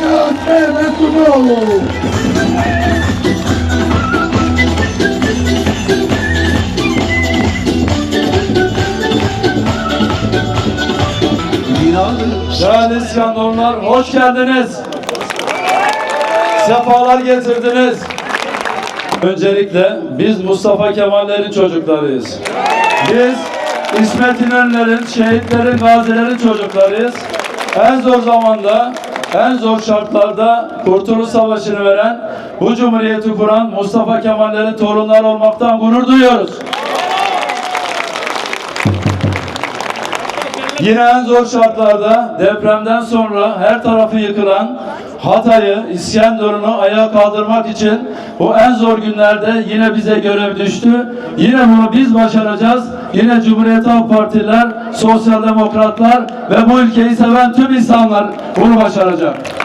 Başkan Mehmet hoş geldiniz. Sefalar getirdiniz. Öncelikle biz Mustafa Kemal'lerin çocuklarıyız. Biz İsmet İnönü'lerin, şehitlerin, gazilerin çocuklarıyız. En zor zamanda, en zor şartlarda Kurtuluş Savaşı'nı veren, bu cumhuriyeti kuran Mustafa Kemal'lerin torunları olmaktan gurur duyuyoruz. Yine en zor şartlarda depremden sonra her tarafı yıkılan Hatay'ı, İskenderun'u ayağa kaldırmak için bu en zor günlerde yine bize görev düştü. Yine bunu biz başaracağız. Yine Cumhuriyet Halk Partiler, Sosyal Demokratlar ve bu ülkeyi seven tüm insanlar bunu başaracak.